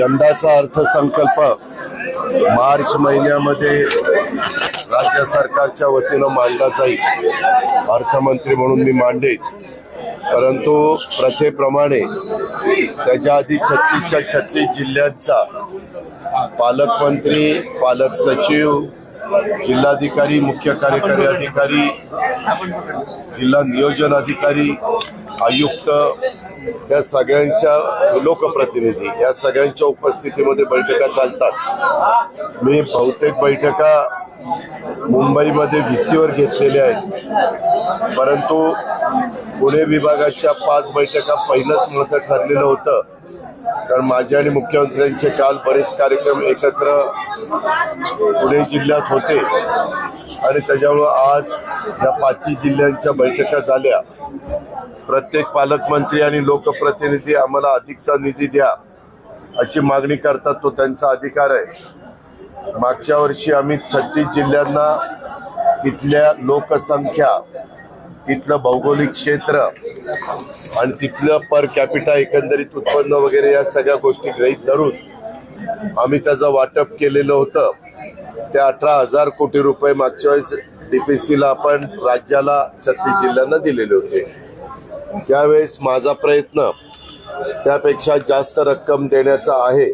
यंदाचा अर्थसंकल्प मार्च महिन्यामध्ये राज्य सरकारच्या वतीनं मांडला जाईल. अर्थमंत्री म्हणून मी मांडे परंतु प्रथेप्रमाणे त्याच्या आधी छत्तीसच्या छत्तीस जिल्ह्यांचा पालकमंत्री पालक सचिव जिल्हाधिकारी मुख्य कार्यकारी अधिकारी जिल्हा नियोजन अधिकारी आयुक्त या सगळ्यांच्या लोकप्रतिनिधी या सगळ्यांच्या उपस्थितीमध्ये बैठका चालतात. मी बहुतेक बैठका मुंबईमध्ये व्ही सीवर घेतलेल्या आहेत. परंतु पुणे विभागाच्या पाच बैठका पहिलंच महत्त्व ठरलेलं होतं. कारण माझे आणि मुख्यमंत्र्यांचे काल बरेच कार्यक्रम एकत्र पुणे जिल्ह्यात होते. आणि त्याच्यामुळं आज या पाचही जिल्ह्यांच्या बैठका झाल्या. प्रत्येक पालकमंत्री आणि लोकप्रतिनिधी आम्हाला अधिकचा निधी द्या अशी मागणी करतात तो त्यांचा अधिकार आहे. मागच्या वर्षी आम्ही छत्तीस जिल्ह्यांना तिथल्या लोकसंख्या तिथलं भौगोलिक क्षेत्र आणि तिथलं पर कॅपिटा एकंदरीत उत्पन्न वगैरे या सगळ्या गोष्टी गृहीत धरून आम्ही त्याचं वाटप केलेलं होतं. ते अठरा हजार कोटी रुपये मागच्या वेळेस डीपीसीला आपण राज्याला छत्तीस जिल्ह्यांना दिलेले होते. त्यावेळेस माझा प्रयत्न त्यापेक्षा जास्त रक्कम देण्याचा आहे.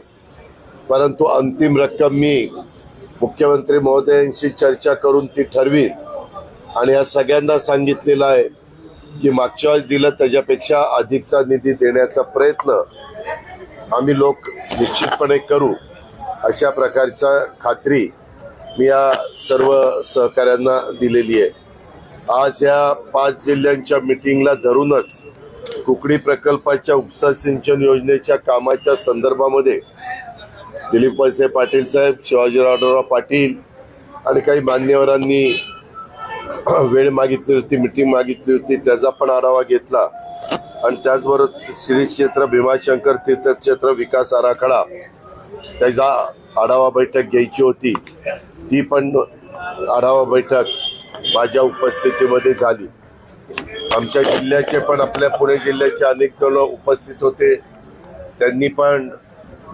परंतु अंतिम रक्कम मी मुख्यमंत्री महोदयांशी चर्चा करून ती ठरवीन. आणि या सगळ्यांना सांगितलेलं आहे की मागच्या वेळेस दिलं त्याच्यापेक्षा अधिकचा निधी देण्याचा प्रयत्न आम्ही लोक निश्चितपणे करू. अशा प्रकारच्या खात्री मी या सर्व सहकाऱ्यांना दिलेली आहे. आज या पाच जिल्ह्यांच्या मिटिंगला धरूनच कुकडी प्रकल्पाच्या उपसा सिंचन योजनेच्या कामाच्या संदर्भामध्ये दिलीप वळसे पाटील साहेब शिवाजीरावराव पाटील आणि काही मान्यवरांनी वेळ मागितली होती मिटिंग मागितली होती त्याचा पण आढावा घेतला. आणि त्याचबरोबर श्री क्षेत्र भीमाशंकर तीर्थक्षेत्र विकास आराखडा त्याचा आढावा बैठक घ्यायची होती. ती पण आढावा बैठक माझ्या उपस्थितीमध्ये झाली. आमच्या जिल्ह्याचे पण आपल्या पुणे जिल्ह्याचे अनेक जण उपस्थित होते. त्यांनी पण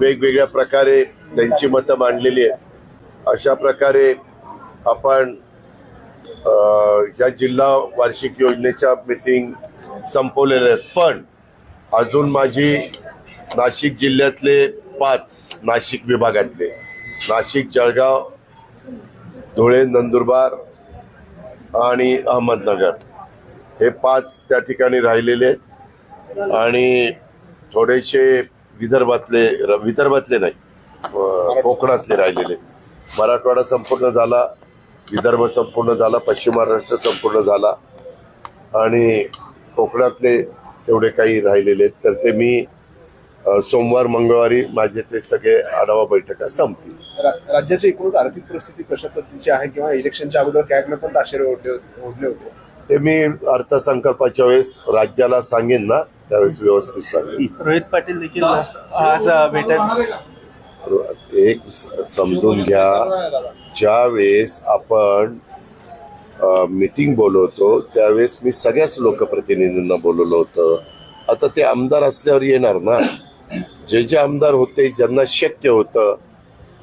वेगवेगळ्या प्रकारे त्यांची मतं मांडलेली आहेत. अशा प्रकारे आपण या जिल्हा वार्षिक योजनेच्या मीटिंग संपवलेल्या आहेत. पण अजून माझी नाशिक जिल्ह्यातले पाच नाशिक विभागातले नाशिक जळगाव धुळे नंदुरबार आणि अहमदनगर. हे पाच त्या ठिकाणी राहिलेले आहेत. आणि थोडेसे विदर्भातले र- विदर्भातले नाही कोकणातले राहिलेले मराठवाडा संपूर्ण झाला विदर्भ संपूर्ण झाला पश्चिम महाराष्ट्र संपूर्ण झाला. आणि कोकणातले तेवढे काही राहिलेले आहेत. तर ते मी सोमवार मंगळवारी माझे ते सगळे आढावा बैठका संपतील. रा- राज्याची एकूणच आर्थिक परिस्थिती कशा पद्धतीची आहे किंवा इलेक्शनच्या अगोदर कॅगने पण ताशेरे ओढले होते- ओढले होते? ते मी अर्थसंकल्पाच्या वेळेस राज्याला सांगेन ना त्यावेळेस व्यवस्थित सांगेन. रोहित पाटील देखील आज भेटत एक स- समजून घ्या ज्या वेळेस आपण मीटिंग बोलवतो त्यावेळेस मी सगळ्याच लोकप्रतिनिधींना बोलवलं होतं. आता ते आमदार असल्यावर येणार ना? जे जे आमदार होते ज्यांना शक्य होतं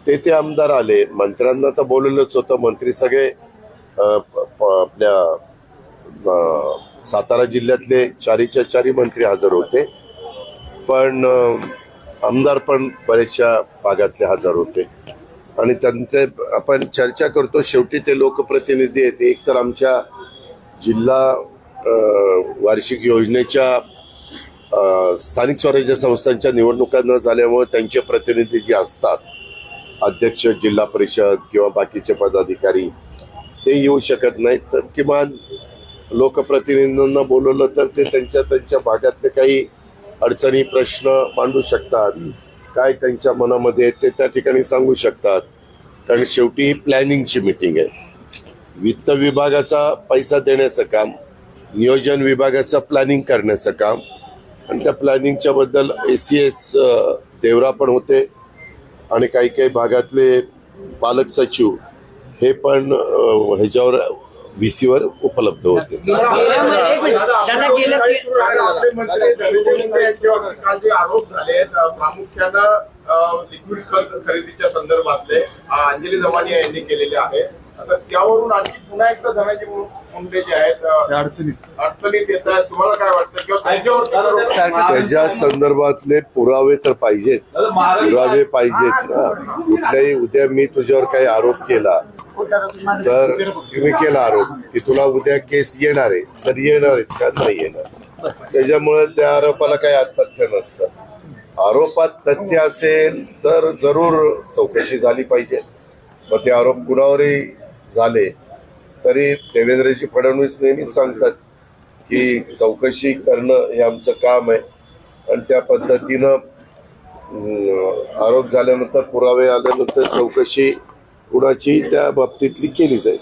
ते ते आमदार आले. मंत्र्यांना तर बोलवलंच होतं. मंत्री सगळे प- आपल्या सातारा जिल्ह्यातले चारीच्या चारी मंत्री हजर होते. पण आमदार पण बऱ्याचशा भागातले हजर होते. आणि त्यांचे आपण चर्चा करतो. शेवटी ते लोकप्रतिनिधी आहेत. एक तर आमच्या जिल्हा वार्षिक योजनेच्या स्थानिक स्वराज्य संस्थांच्या निवडणुका न झाल्यामुळे त्यांचे प्रतिनिधी जे असतात अध्यक्ष जिल्हा परिषद किंवा बाकीचे पदाधिकारी ते येऊ शकत नाहीत. तर किमान लोकप्रतिनिधींना बोलवलं तर ते त्यांच्या त्यांच्या भागातले काही अडचणी प्रश्न मांडू शकतात. काय त्यांच्या मनामध्ये ते त्या ठिकाणी सांगू शकतात. कारण शेवटी ही प्लॅनिंगची मिटिंग आहे. वित्त विभागाचा पैसा देण्याचं काम नियोजन विभागाचं प्लॅनिंग करण्याचं काम आणि त्या प्लॅनिंगच्या बद्दल ए सी एस देवरा पण होते आणि काही काही भागातले पालक सचिव हे पण ह्याच्यावर व्ही सीवर उपलब्ध होते. आरोप झाले प्रामुख्यानं लिक्विड खत खरेदीच्या संदर्भातले अंजली दमानिया यांनी केलेले आहे आता त्यावरून आणखी पुन्हा एकदा धनाजी मुंडे जे आहेत अडचणीत. अडचणीत येत आहेत. तुम्हाला काय वाटतं? किंवा त्याच्या संदर्भातले पुरावे तर पाहिजेत. पुरावे पाहिजेत. ना कुठल्याही उद्या मी तुझ्यावर काही आरोप केला तर मी केला आरोप की तुला उद्या केस येणार आहे तर येणार आहेत का? नाही येणार. त्याच्यामुळे त्या आरोपाला काही तथ्य नसतं. आरोपात तथ्य असेल तर जरूर चौकशी झाली पाहिजे. मग ते आरोप कुणावरही झाले तरी देवेंद्रजी फडणवीस नेहमीच सांगतात की चौकशी करणं हे आमचं काम आहे आणि त्या पद्धतीनं आरोप झाल्यानंतर पुरावे आल्यानंतर चौकशी कुणाची त्या बाबतीतली केली जाईल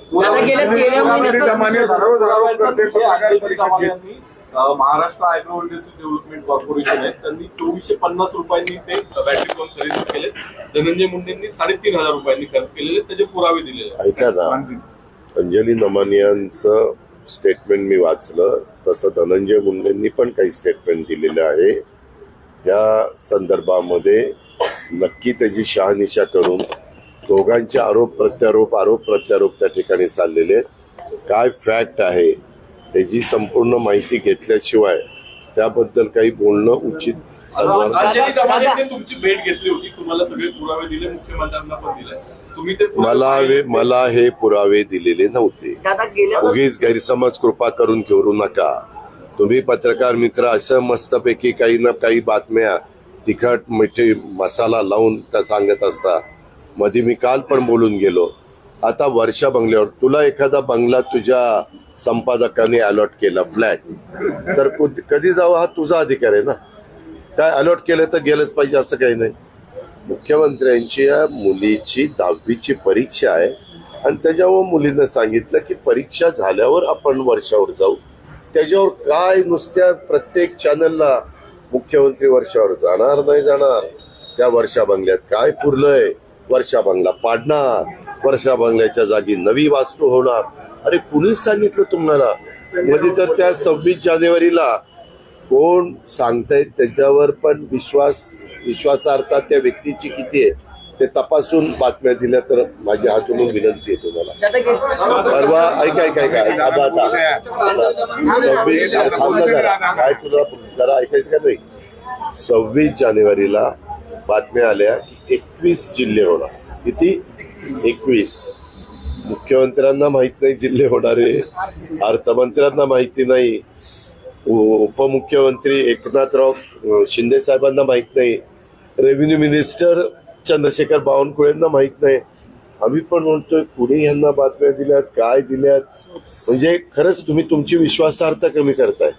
Maharashtra agro industry development corporation आहे. त्यांनी चोवीसशे पन्नास रुपयांनी ते बॅटरी पंप खरेदी केले. धनंजय मुंडेंनी साडेतीन हजार रुपयांनी खर्च केलेले त्याचे पुरावे दिलेले आहेत. ऐका ना. अंजली नमानियांचं स्टेटमेंट मी वाचलं. तसं धनंजय मुंडेंनी पण काही स्टेटमेंट दिलेलं आहे. या संदर्भामध्ये नक्की त्याची शहानिशा करून दोघांचे आरोप प्रत्यारोप आरोप प्रत्यारोप त्या ठिकाणी चाललेले आहेत. काय फॅक्ट आहे? त्याची संपूर्ण माहिती घेतल्याशिवाय त्याबद्दल काही बोलणं उचित तुमची भेट घेतली होती. तुम्हाला सगळे पुरावे दिले मुख्यमंत्र्यांना पण दिले. तुम्ही ते पुरावे मला वे- मला हे पुरावे दिलेले नव्हते. उगीच गैरसमज कृपा करून घेऊ नका. तुम्ही पत्रकार मित्र असं मस्तपैकी काही ना काही बातम्या तिखट मिठी मसाला लावून त्या सांगत असता. मध्ये मी काल पण बोलून गेलो. आता वर्षा बंगल्यावर तुला एखादा बंगला तुझ्या संपादकाने अलॉट केला फ्लॅट तर कधी जावं हा तुझा अधिकार आहे ना? काय अलॉट केलं तर गेलंच पाहिजे असं काही नाही. मुख्यमंत्र्यांची या मुलीची दहावीची परीक्षा आहे. आणि त्याच्यावर मुलीनं सांगितलं की परीक्षा झाल्यावर आपण वर्षावर जाऊ. त्याच्यावर काय नुसत्या प्रत्येक चॅनलला मुख्यमंत्री वर्षावर जाणार नाही जाणार? त्या वर्षा बंगल्यात काय पुरलंय? वर्षा बंगला पाडणार. वर्षा बंगल्याच्या जागी नवी वास्तू होणार. अरे कुणीच सांगितलं तुम्हाला? मध्ये तर त्या सव्वीस जानेवारीला कोण सांगतायत त्याच्यावर पण विश्वास विश्वासार्हता त्या व्यक्तीची किती आहे ते तपासून बातम्या दिल्या तर माझ्या हातून विनंती आहे तुम्हाला. परवा ऐका ऐका ऐका ऐका आता. सव्वीस जरा. काय तुला जरा ऐकायचं का नाही? सव्वीस जानेवारीला बातम्या आल्या की एकवीस जिल्हे होणार. किती? एकवीस. मुख्यमंत्र्यांना माहीत नाही जिल्हे होणारे अर्थमंत्र्यांना माहिती नाही. उ- उपमुख्यमंत्री एकनाथराव शिंदे साहेबांना माहीत नाही. रेव्हेन्यू मिनिस्टर चंद्रशेखर बावनकुळेंना माहीत नाही. आम्ही पण म्हणतोय कुणी यांना बातम्या दिल्यात काय दिल्यात? म्हणजे खरंच तुम्ही तुमची विश्वासार्हता कमी करताय.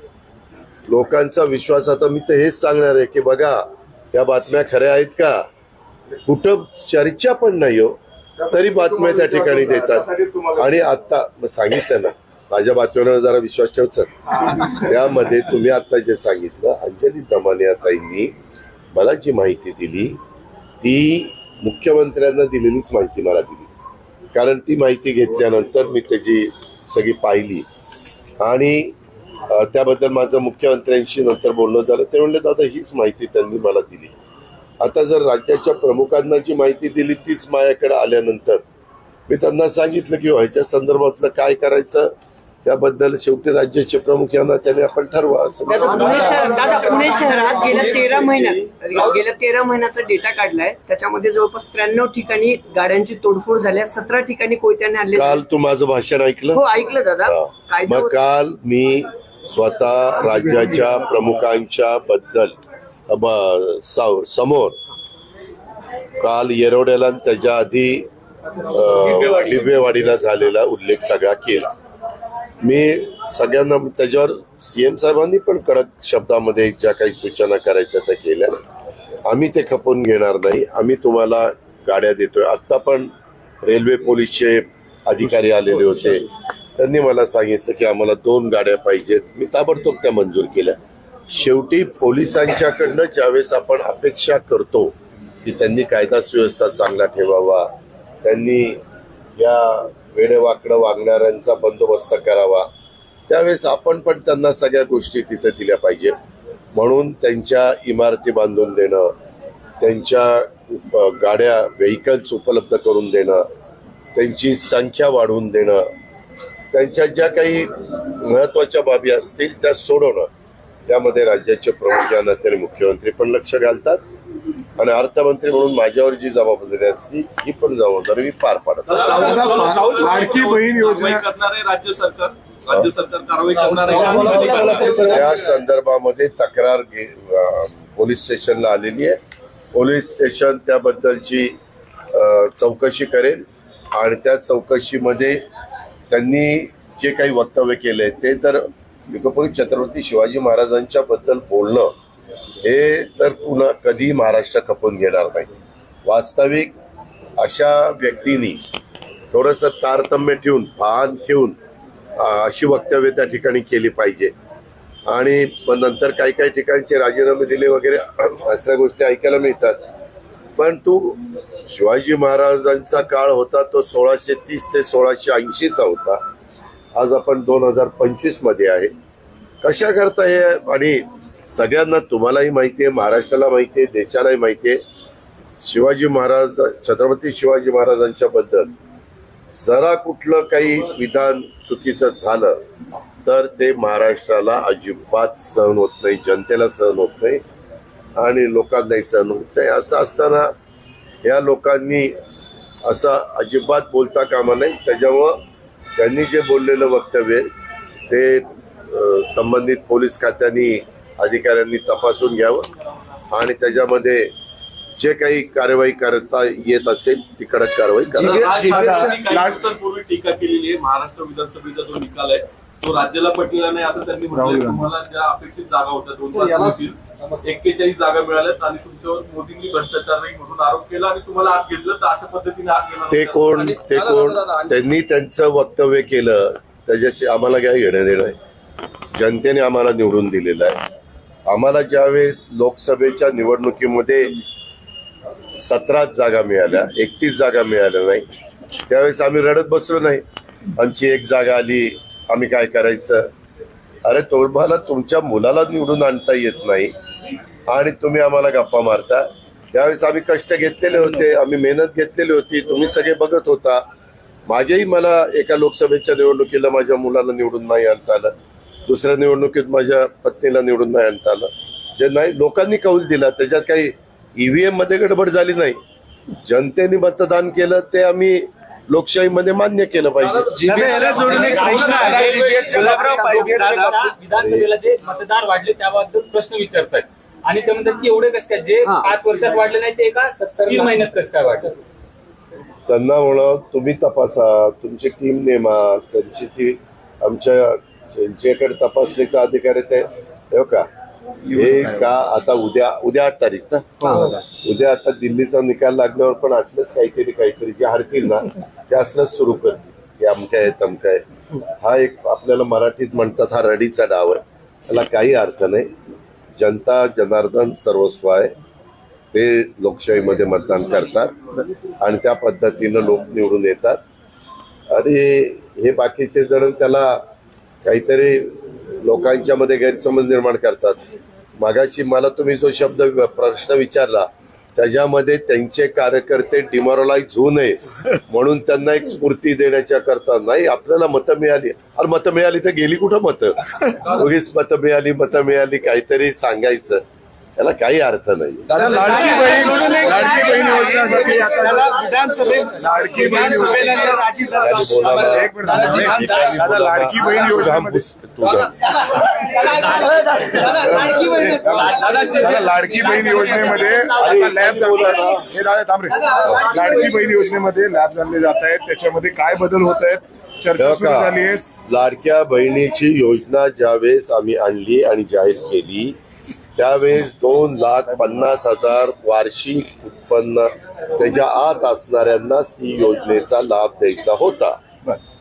लोकांचा विश्वास आता मी तर हेच सांगणार आहे की बघा या बातम्या खऱ्या आहेत का? कुठं चर्चा पण नाही हो. तरी बातम्या त्या ठिकाणी देतात. आणि आता सांगितलं ना माझ्या बातम्यांवर जरा विश्वास ठेवच त्यामध्ये तुम्ही आता जे सांगितलं अंजली दमानिया ताईंनी मला जी माहिती दिली ती मुख्यमंत्र्यांना दिलेलीच माहिती मला दिली. कारण ती माहिती घेतल्यानंतर मी त्याची सगळी पाहिली. आणि त्याबद्दल माझं मुख्यमंत्र्यांशी नंतर बोलणं झालं. ते म्हणले दादा हीच माहिती त्यांनी मला दिली. आता जर राज्याच्या प्रमुखांना जी माहिती दिली तीच माझ्याकडे आल्यानंतर मी त्यांना सांगितलं की ह्याच्या संदर्भातलं काय करायचं त्याबद्दल शेवटी राज्याचे प्रमुख यांना त्याने आपण ठरवा असं. पुणे शहरात दादा पुणे शहरात गेल्या तेरा महिन्यात गेल्या तेरा महिन्याचा डेटा काढलाय त्याच्यामध्ये जवळपास त्र्याण्णव ठिकाणी गाड्यांची तोडफोड झाल्या सतरा ठिकाणी कोयत्याने हल्ले काल. तू माझं भाषण ऐकलं हो ऐकलं दादा हा. मग काल मी स्वतः राज्याच्या प्रमुखांच्या बद्दल समोर. काल येरवड्याला त्याच्या आधी डिबेवाडीला झालेला उल्लेख सगळा केला. मी सगळ्यांना त्याच्यावर सीएम साहेबांनी पण कडक शब्दामध्ये ज्या काही सूचना करायच्या त्या केल्या. आम्ही ते खपवून घेणार नाही. आम्ही तुम्हाला गाड्या देतोय. आता पण रेल्वे पोलीसचे अधिकारी आलेले होते. त्यांनी मला सांगितलं की आम्हाला दोन गाड्या पाहिजेत. मी ताबडतोब त्या मंजूर केल्या. शेवटी पोलिसांच्याकडनं ज्यावेळेस आपण अपेक्षा करतो की त्यांनी कायदा सुव्यवस्था चांगला ठेवावा त्यांनी या वेडेवाकडं वागणाऱ्यांचा बंदोबस्त करावा त्यावेळेस आपण पण त्यांना सगळ्या गोष्टी तिथे दिल्या पाहिजे. म्हणून त्यांच्या इमारती बांधून देणं त्यांच्या गाड्या व्हेकल्स उपलब्ध करून देणं त्यांची संख्या वाढवून देणं त्यांच्या ज्या काही महत्त्वाच्या बाबी असतील त्या सोडवणं. त्यामध्ये राज्याचे प्रमुख या नात्याने मुख्यमंत्री पण लक्ष घालतात. आणि अर्थमंत्री म्हणून माझ्यावर जी जबाबदारी असती ही पण जबाबदारी मी पार पाडत असतो. लाडकी बहीण योजना. करणार आहे राज्य सरकार सरकार कारवाई करणार? त्या संदर्भामध्ये तक्रार पोलीस स्टेशनला आलेली आहे. पोलीस स्टेशन त्याबद्दलची चौकशी करेल. आणि त्या चौकशीमध्ये त्यांनी जे काही वक्तव्य केले ते तर विकपुरी छत्रपती शिवाजी महाराजांच्या बद्दल बोलणं हे तर पुन्हा कधी महाराष्ट्र खपून घेणार नाही. वास्तविक अशा व्यक्तींनी थोडस तारतम्य ठेवून भान ठेवून अशी वक्तव्य त्या ठिकाणी केली पाहिजे. आणि नंतर काही काही ठिकाणचे राजीनामे दिले वगैरे असल्या गोष्टी ऐकायला मिळतात. पण तू शिवाजी महाराजांचा काळ होता तो सोळाशे तीस ते सोळाशे ऐंशीचा होता. आज आपण दोन हजार पंचवीसमध्ये आहे. कशा करता हे? आणि सगळ्यांना तुम्हालाही माहिती आहे महाराष्ट्राला माहिती आहे देशालाही माहिती आहे. शिवाजी महाराज छत्रपती शिवाजी महाराजांच्या बद्दल जरा कुठलं काही विधान चुकीचं झालं तर ते महाराष्ट्राला अजिबात सहन होत नाही जनतेला सहन होत नाही आणि लोकांनाही सहन होत नाही. असं असताना या लोकांनी असं अजिबात बोलता कामा नाही त्याच्यामुळं त्यांनी जे बोललेलं वक्तव्य आहे, ते संबंधित पोलीस खात्यांनी अधिकाऱ्यांनी तपासून घ्यावं आणि त्याच्यामध्ये जे काही कारवाई करता येत असेल ती कडक कारवाई करा. दिवसांपूर्वी टीका केलेली आहे. महाराष्ट्र विधानसभेचा जो निकाल आहे तो राज्याला पटलेला नाही असं त्यांनी म्हटलं तुम्हाला ज्या अपेक्षित जागा होत्या दोन एक्केचाळीस जागा मिळाल्यात आणि तुमच्यावर मोदींनी भ्रष्टाचार नाही म्हणून आरोप केला आणि तुम्हाला आत घेतलं तर अशा पद्धतीने आत गेला ते कोण ते कोण त्यांनी त्यांचं वक्तव्य केलं त्याच्याशी आम्हाला काय घेणं देणं आहे जनतेने आम्हाला निवडून दिलेलं आहे. आम्हाला ज्यावेळेस लोकसभेच्या निवडणुकीमध्ये सतराच जागा मिळाल्या एकतीस जागा मिळाल्या नाही त्यावेळेस आम्ही रडत बसलो नाही. आमची एक जागा आली आम्ही काय करायचं? अरे तुम्हाला तुमच्या मुलाला निवडून आणता येत नाही. आणि तुम्ही आम्हाला गप्पा मारता. त्यावेळेस आम्ही कष्ट घेतलेले होते आम्ही मेहनत घेतलेली होती तुम्ही सगळे बघत होता. माझ्याही मला एका लोकसभेच्या निवडणुकीला माझ्या मुलाला निवडून नाही आणता आलं. दुसऱ्या निवडणुकीत माझ्या पत्नीला निवडून नाही आणता आलं. जे नाही लोकांनी कौल दिला. त्याच्यात काही ईव्हीएममध्ये गडबड झाली नाही. जनतेने मतदान केलं ते आम्ही लोकशाहीमध्ये मान्य केलं पाहिजे. विधानसभेला जे मतदार वाढले त्याबद्दल प्रश्न विचारतायत. आणि ते म्हणतात की एवढे कसं काय? जे हा. पाच वर्षात वाढले नाही ते एका तीन महिन्यात कसं काय वाढलं? त्यांना म्हणा तुम्ही तपासा तुमची टीम नेमा त्यांची ती आमच्या ज्यांच्याकडे तपासणीचा अधिकार आहे ते. हे का? हे का आता उद्या उद्या आठ तारीख ना? उद्या आता दिल्लीचा निकाल लागल्यावर पण असलंच काहीतरी काहीतरी जे हरतील ना ते असलंच सुरू करतील. की अमक्या आहे तमक्या आहे हा एक आपल्याला मराठीत म्हणतात हा रडीचा डाव आहे. त्याला काही अर्थ नाही. जनता जनार्दन सर्वस्व आहे. ते लोकशाहीमध्ये मतदान करतात आणि त्या पद्धतीनं लोक निवडून येतात. आणि हे बाकीचे जण त्याला काहीतरी लोकांच्या मध्ये गैरसमज निर्माण करतात. मागाशी मला तुम्ही जो शब्द प्रश्न विचारला त्याच्यामध्ये त्यांचे कार्यकर्ते डिमॉरलाइज होऊ नये. म्हणून त्यांना एक स्फूर्ती देण्याच्या करता नाही आपल्याला मतं मिळाली. अरे मतं मिळाली तर गेली कुठं मतं? उगीच मतं मिळाली मतं मिळाली काहीतरी सांगायचं. याला काही अर्थ नाही दादा लाडकी बहीण लाडकी बहीण योजनेसाठी आता विधानसभेत लाडकी बहीण योजनेमध्ये खाली बोला ना. एक मिनिट दादा, दादा लाडकी बहीण. दादा लाडकी बहीण योजनेमध्ये आता लॅब हे दादा थांब रे. लाडकी बहीण योजनेमध्ये लॅब झाले जात आहेत. त्याच्यामध्ये काय बदल होत आहेत? चर्चा तेव्हा सुरू का, झाली आहे. लाडक्या बहिणीची योजना ज्यावेळेस आम्ही आणली आणि जाहीर केली त्यावेळेस दोन लाख पन्नास हजार वार्षिक उत्पन्न त्याच्या आत असणाऱ्यांनाच ती योजनेचा लाभ द्यायचा होता.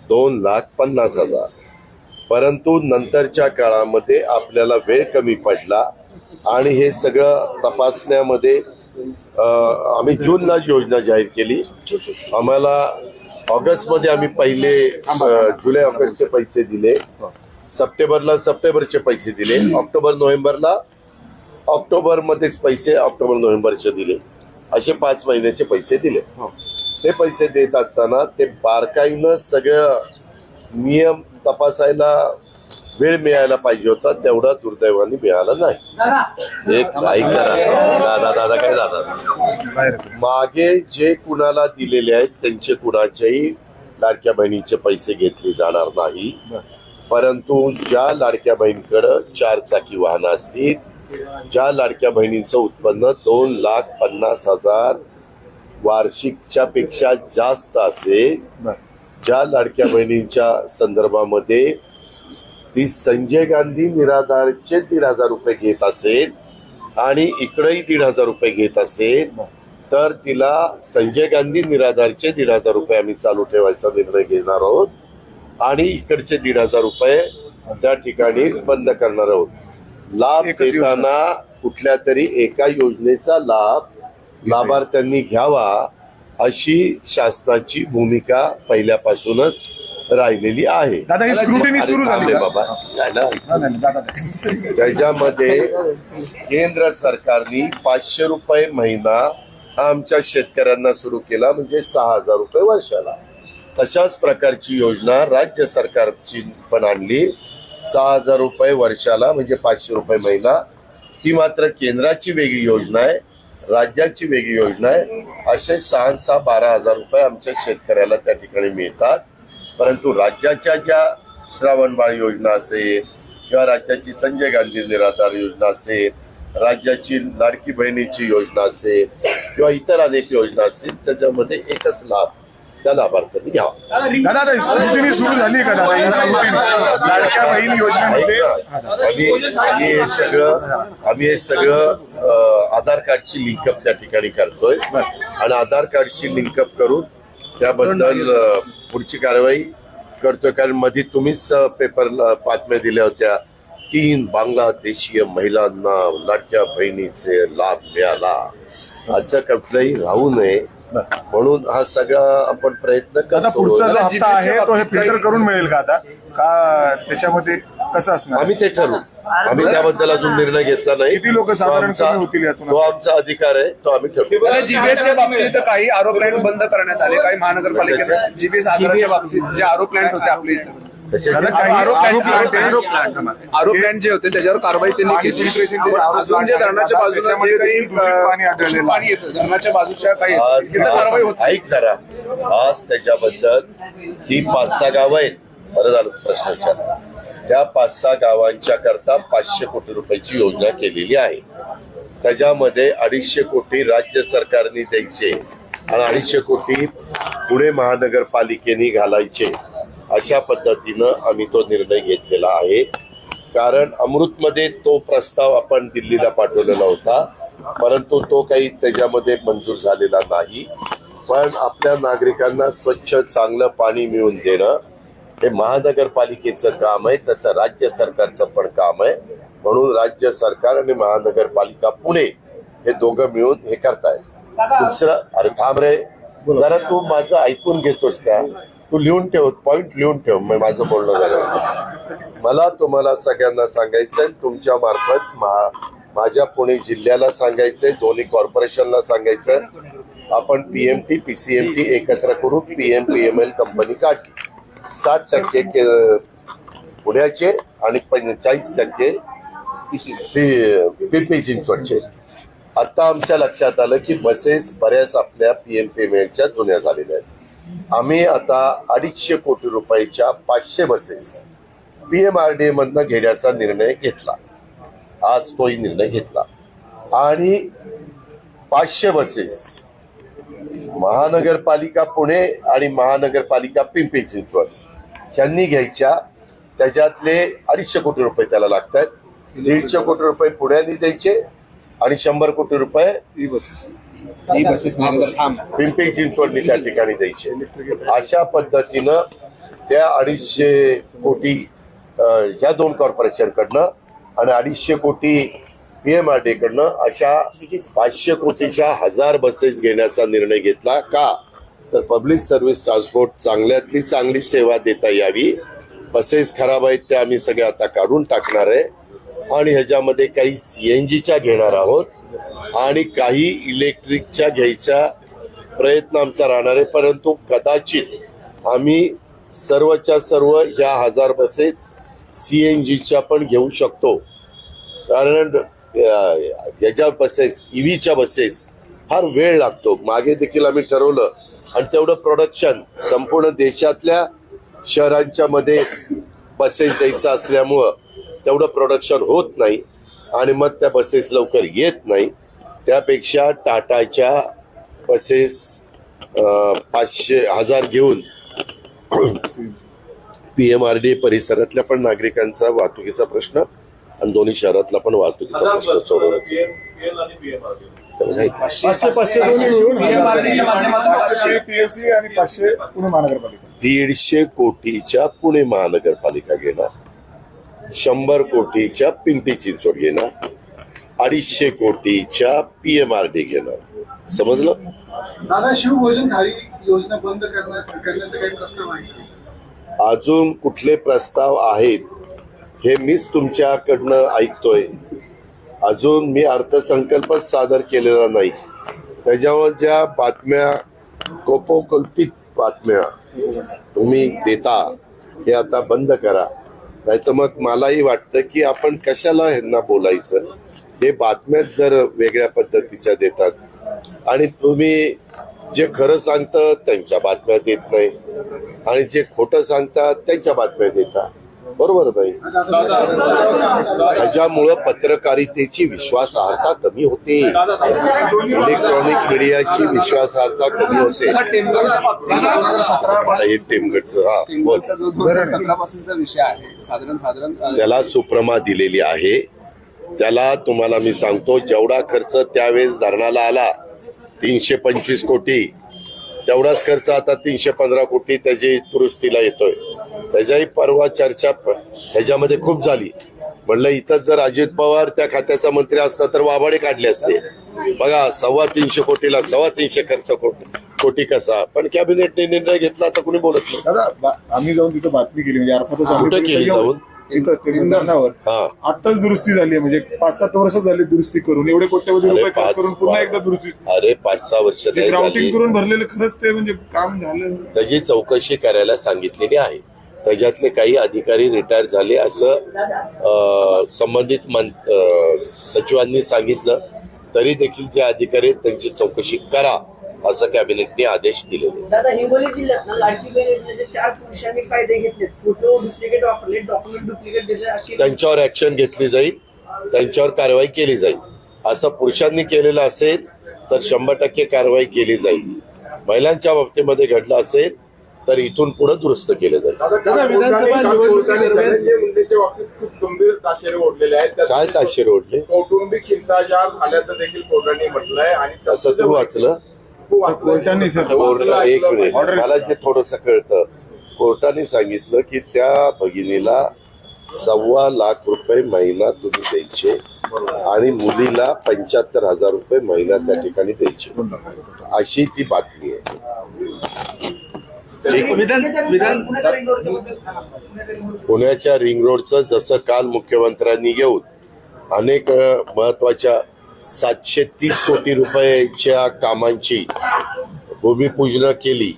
दोन लाख पन्नास हजार. परंतु नंतरच्या काळामध्ये आपल्याला वेळ कमी पडला आणि हे सगळं तपासण्यामध्ये आम्ही जूनला योजना जाहीर केली. आम्हाला ऑगस्टमध्ये आम्ही पहिले जुलै ऑगस्टचे पैसे दिले. सप्टेंबरला सप्टेंबरचे पैसे दिले. ऑक्टोबर नोव्हेंबरला ऑक्टोबर मध्येच पैसे ऑक्टोबर नोव्हेंबरचे दिले. असे पाच महिन्याचे पैसे दिले. ते पैसे देत असताना ते बारकाईनं सगळं नियम तपासायला वेळ मिळायला पाहिजे होता तेवढा दुर्दैवाने मिळाला नाही. एक ना. दादा दादा काय दादा? मागे जे कुणाला दिलेले आहेत त्यांचे कुणाच्याही लाडक्या बहिणीचे पैसे घेतले जाणार नाही. परंतु ज्या लाडक्या बहिणीकडं चार चाकी वाहनं असतील ज्या लाडक्या बहिणींचं उत्पन्न दोन लाख पन्नास हजार वार्षिकच्या पेक्षा जास्त असेल ज्या लाडक्या बहिणींच्या संदर्भामध्ये ती संजय गांधी निराधारचे दीड हजार रुपये घेत असेल आणि इकडेही दीड हजार रुपये घेत असेल तर तिला संजय गांधी निराधारचे दीड हजार रुपये आम्ही चालू ठेवायचा निर्णय घेणार आहोत आणि इकडचे दीड हजार रुपये त्या ठिकाणी बंद करणार आहोत. लाभ. देताना कुठल्या तरी एका योजनेचा लाभ लाभार्थ्यांनी घ्यावा अशी शासनाची भूमिका पहिल्यापासूनच राहिलेली आहे? बाबा. त्याच्यामध्ये केंद्र सरकारने पाचशे रुपये महिना हा आमच्या शेतकऱ्यांना सुरू केला म्हणजे सहा हजार रुपये वर्षाला तशाच प्रकारची योजना राज्य सरकारची पण आणली सहा हजार रुपये वर्षाला म्हणजे पाचशे रुपये महिना. ती मात्र केंद्राची वेगळी योजना आहे राज्याची वेगळी योजना आहे. असे सहा सहा बारा हजार रुपये आमच्या शेतकऱ्याला त्या ठिकाणी मिळतात. परंतु राज्याच्या ज्या श्रावणबाळ योजना असेल किंवा राज्याची संजय गांधी निराधार योजना असेल राज्याची लाडकी बहिणीची योजना असेल किंवा इतर अनेक योजना असतील त्याच्यामध्ये एकच लाभ त्या लाभार्थ्यांनी घ्यावा. दादा आता सुरू झाली का दादा? ही लाडक्या बहीण योजनेमध्ये आम्ही आम्ही हे सगळं आम्ही हे सगळं अं, आधार कार्डची लिंकअप त्या ठिकाणी करतोय. आणि आधार कार्डची लिंकअप करून त्याबद्दल अं, पुढची कारवाई करतोय. कारण मध्ये तुम्हीच पेपरला बातम्या दिल्या होत्या तीन बांगलादेशीय महिलांना लाडक्या बहिणीचे लाभ मिळाला. असं कुठलंही राहू नये. म्हणून हा सगळा आपण प्रयत्न आता करतो पुढचा जो हप्ता आहे तो हे फिल्टर करून मिळेल का आता? का त्याच्यामध्ये कसं असणार? आम्ही ते ठरवू. आम्ही त्याबद्दल अजून निर्णय घेतला नाही. किती लोकं तो साधारण आमचा- कमी होतील यातून? तो आमचा अधिकार आहे तो आम्ही ठरवू. जीबीएसच्या बाबतीत काही आरोप प्लॅन्ट बंद करण्यात आले काही महानगरपालिकेने जीबीएस आधाराच्या बाबतीत जे आरोप प्लॅन्ट होते आपले इथं. आरोप जे होते त्याच्यावर कारवाई त्यांनी केली. अजून जे धरणाच्या त्याच्यामध्ये काही पाणी येतं धरणाच्या बाजूच्या काही कारवाई होत ऐक जरा. आज त्याच्याबद्दल ती पाच सहा गावं आहेत. बरं झालं प्रश्न विचारला. त्या पाच सहा गावांच्या करता पाचशे कोटी रुपयाची योजना केलेली आहे. त्याच्यामध्ये अडीचशे कोटी राज्य सरकारने द्यायचे आणि अडीचशे कोटी पुणे महानगरपालिकेने घालायचे. अशा पद्धतीनं आम्ही तो निर्णय घेतलेला आहे. कारण अमृतमध्ये तो प्रस्ताव आपण दिल्लीला पाठवलेला होता परंतु तो काही त्याच्यामध्ये मंजूर झालेला नाही. पण आपल्या नागरिकांना स्वच्छ चांगलं पाणी मिळवून देणं हे महानगरपालिकेचं काम आहे तसं राज्य सरकारचं पण काम आहे. म्हणून राज्य सरकार आणि महानगरपालिका पुणे हे दोघं मिळून हे करतायत. दुसरं अरे थांब रे. जरा तू माझं ऐकून घेतोस का? तू लिहून ठेव पॉईंट लिहून ठेव मग माझं बोलणं झालं. मला तुम्हाला सगळ्यांना सांगायचंय तुमच्या मार्फत मा- माझ्या पुणे जिल्ह्याला सांगायचंय दोन्ही कॉर्पोरेशनला सांगायचं आपण पीएमटी पीसीएमटी एकत्र करून पीएम पीएमएल कंपनी काढली. साठ टक्के के- पुण्याचे आणि पंचेचाळीस टक्के पिंपरी चिंचवडचे. आता आमच्या लक्षात आलं की बसेस बऱ्याच आपल्या पीएम पीएमएलच्या जुन्या झालेल्या आहेत. आम्ही आता अडीचशे कोटी रुपयाच्या पाचशे बसेस पीएमआरडीए मधनं घेण्याचा निर्णय घेतला. आज तोही निर्णय घेतला. आणि पाचशे बसेस महानगरपालिका पुणे आणि महानगरपालिका पिंपरी चिंचवड यांनी घ्यायच्या. त्याच्यातले अडीचशे कोटी रुपये त्याला लागतात दीडशे कोटी रुपये पुण्याने द्यायचे आणि शंभर कोटी रुपये ही बसेस पिंपरी चिंचवडली त्या ठिकाणी द्यायची. अशा पद्धतीनं त्या अडीचशे कोटी ह्या दोन कॉर्पोरेशन कडनं आणि अडीचशे कोटी पी एम आर डी कडनं अशा पाचशे कोटीच्या हजार बसेस घेण्याचा निर्णय घेतला का? तर पब्लिक सर्व्हिस ट्रान्सपोर्ट चांगल्यातली चांगली सेवा देता यावी. बसेस खराब आहेत त्या आम्ही सगळ्या आता काढून टाकणार आहे. आणि ह्याच्यामध्ये काही सीएनजीच्या घेणार आहोत. आणि काही इलेक्ट्रिकच्या घ्यायचा प्रयत्न आमचा राहणार आहे. परंतु कदाचित आम्ही सर्वच्या सर्व ह्या हजार बसेस सी एन जीच्या पण घेऊ शकतो. कारण याच्या बसेस ईव्हीच्या बसेस फार वेळ लागतो. मागे देखील आम्ही ठरवलं. आणि तेवढं प्रोडक्शन संपूर्ण देशातल्या शहरांच्या मध्ये बसेस द्यायचं असल्यामुळं तेवढं प्रोडक्शन होत नाही. आणि मग त्या बसेस लवकर येत नाही. त्यापेक्षा टाटाच्या बसेस पाचशे हजार घेऊन पी एम आर डी परिसरातल्या पण नागरिकांचा वाहतुकीचा प्रश्न आणि दोन्ही शहरातला पण वाहतुकीचा प्रश्न सोडवण्याचा दीडशे कोटीच्या पुणे महानगरपालिका घेणार. शंभर कोटीच्या पिंपरी चिंचवड घेणार अडीचशे कोटीच्या पी एम आर डी घेणार समजलं? दादा शिवभोजन थाळी योजना बंद करणार करण्याचे काही प्रस्ताव आहे का? अजून कुठले प्रस्ताव आहेत हे मीच तुमच्याकडनं ऐकतोय. अजून मी अर्थसंकल्पच सादर केलेला नाही. त्याच्यावर ज्या बातम्या कोपोकल्पित बातम्या तुम्ही देता हे आता बंद करा. नाही तर मग मलाही वाटतं की आपण कशाला ह्यांना बोलायचं? हे बातम्याच जर वेगळ्या पद्धतीच्या देतात आणि तुम्ही जे खरं सांगतं त्यांच्या बातम्या देत नाही आणि जे खोटं सांगतात त्यांच्या बातम्या देतात बरोबर नाही त्याच्यामुळं पत्रकारितेची विश्वासार्हता कमी होते. इलेक्ट्रॉनिक मीडियाची विश्वासार्हता कमी होते. टेमगडचं विषय आहे. साधारण साधारण त्याला सुप्रमा दिलेली आहे. त्याला तुम्हाला मी सांगतो जेवढा खर्च त्यावेळेस धरणाला आला तीनशे पंचवीस कोटी. तेवढाच खर्च आता तीनशे पंधरा कोटी त्याची दुरुस्तीला येतोय. त्याच्याही परवा चर्चा ह्याच्यामध्ये खूप झाली. म्हणलं इथं जर अजित पवार त्या खात्याचा मंत्री असता तर वाबाडे काढले असते. बघा सव्वा तीनशे कोटीला सव्वा तीनशे खर्च कोटी कोटी कसा? पण कॅबिनेटने निर्णय घेतला आता कुणी बोलत नाही. दादा आम्ही जाऊन तिथं बातमी केली म्हणजे अर्थातच कुठं केली जाऊन? हा. आत्ताच दुरुस्ती झाली म्हणजे पाच सात वर्ष झाली दुरुस्ती करून एवढे कोट्यवधी अरे रुपये खर्च पाच- करून पुन्हा एकदा दुरुस्ती अरे पाच सहा वर्ष ग्राउंडिंग करून भरलेलं खरंच ते म्हणजे काम झालं. त्याची चौकशी करायला सांगितलेली आहे. त्याच्यातले काही अधिकारी रिटायर झाले असं संबंधित मं सचिवांनी सांगितलं. तरी देखील जे अधिकारी आहेत त्यांची चौकशी करा असं कॅबिनेटने आदेश दिलेले. दादा हिंगोली जिल्ह्यात ना लाडकी बहीण योजनेचे चार पुरुषांनी फायदे घेतलेत. फोटो डुप्लिकेट वापरले डॉक्युमेंट डुप्लिकेट दिले अशी त्यांच्यावर ऍक्शन घेतली जाईल त्यांच्यावर कारवाई केली जाईल. असं पुरुषांनी केलेलं असेल तर शंभर टक्के कारवाई केली जाईल. महिलांच्या बाबतीमध्ये घडलं असेल तर इथून पुढे दुरुस्त केलं जाईल. काय ताशेरे ओढले? कौटुंबिक हिंसाचार झाल्याचं देखील कोर्टाने म्हटलंय आणि असं तू वाचलं. कोर्टाने एक मिनिट. मला जे थोडस कळतं. कोर्टाने सांगितलं की त्या भगिनीला सव्वा लाख रुपये महिना तुम्ही द्यायचे आणि मुलीला पंच्याहत्तर हजार रुपये महिना त्या ठिकाणी द्यायचे. अशी ती बातमी आहे. पुण्याच्या रिंग रोडचं जसं काल मुख्यमंत्र्यांनी घेऊन अनेक महत्त्वाच्या सातशे तीस कोटी रुपयाच्या कामांची भूमिपूजन केली.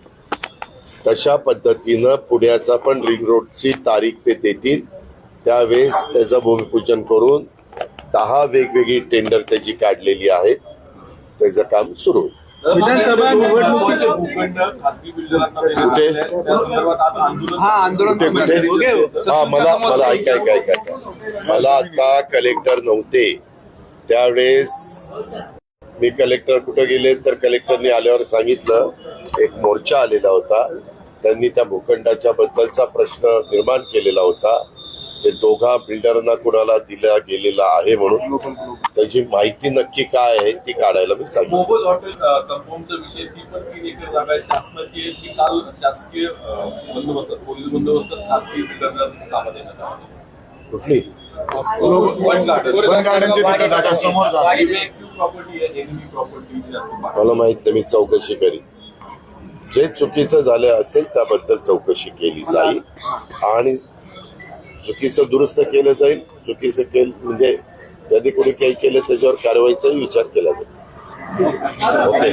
तशा पद्धतीनं पुण्याचा पण रिंग रोडची तारीख ते देतील. त्यावेळेस त्याचं भूमिपूजन करून दहा वेगवेगळी टेंडर त्याची काढलेली आहेत. त्याचं काम सुरू होईल. विधानसभा निवडणुकीचे भूखंड खासगी बिल्डरांना हा आंदोलन कुठे कुठे ओके. हा मला मला ऐका ऐका ऐका ऐका. मला आता कलेक्टर नव्हते. त्यावेळेस मी कलेक्टर कुठं गेले तर कलेक्टरनी आल्यावर सांगितलं एक मोर्चा आलेला होता. त्यांनी त्या भूखंडाच्या बद्दलचा प्रश्न निर्माण केलेला होता. ते दोघा बिल्डरांना कुणाला दिला गेलेला आहे म्हणून त्याची माहिती नक्की काय आहे ती काढायला मी सांगितलं मोफत हॉटेल अ, कंपाऊंडचा विषय ती पण तीन एकर जागा आहे. शासनाची आहे ती काल शासकीय अ, बंदोबस्तात पोलीस बंदोबस्तात खासगी बिल्डरला कामं देण्यात आली. कुठली? मला माहीत नाही मी चौकशी करीन. जे चुकीचं झालं असेल त्याबद्दल चौकशी केली जाईल. आणि चुकीचं दुरुस्त केलं जाईल चुकीचं केलं म्हणजे त्यांनी कोणी काही केलं त्याच्यावर कारवाईचाही विचार केला जाईल. ओके